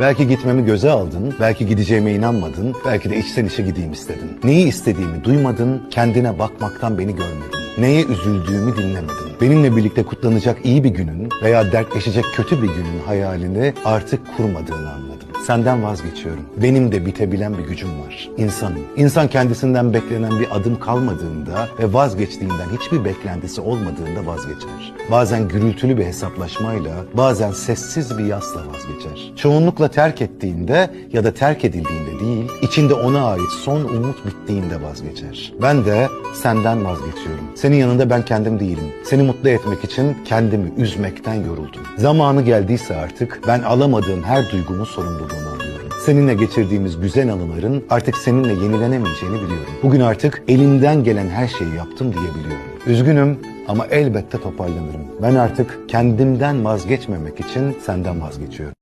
Belki gitmemi göze aldın, belki gideceğime inanmadın, belki de içten içe gideyim istedin. Neyi istediğimi duymadın, kendine bakmaktan beni görmedin. Neye üzüldüğümü dinlemedin. Benimle birlikte kutlanacak iyi bir günün veya dertleşecek kötü bir günün hayalini artık kurmadığını anladım. Senden vazgeçiyorum. Benim de bitebilen bir gücüm var. İnsanım. İnsan kendisinden beklenen bir adım kalmadığında ve vazgeçtiğinden hiçbir beklentisi olmadığında vazgeçer. Bazen gürültülü bir hesaplaşmayla, bazen sessiz bir yasla vazgeçer. Çoğunlukla terk ettiğinde ya da terk edildiğinde değil, içinde ona ait son umut bittiğinde vazgeçer. Ben de senden vazgeçiyorum. Senin yanında ben kendim değilim. Seni mutlu etmek için kendimi üzmekten yoruldum. Zamanı geldiyse artık ben alamadığım her duygumun sorumluluğunu alıyorum. Seninle geçirdiğimiz güzel anıların artık seninle yenilenemeyeceğini biliyorum. Bugün artık elimden gelen her şeyi yaptım diyebiliyorum. Üzgünüm ama elbette toparlanırım. Ben artık kendimden vazgeçmemek için senden vazgeçiyorum.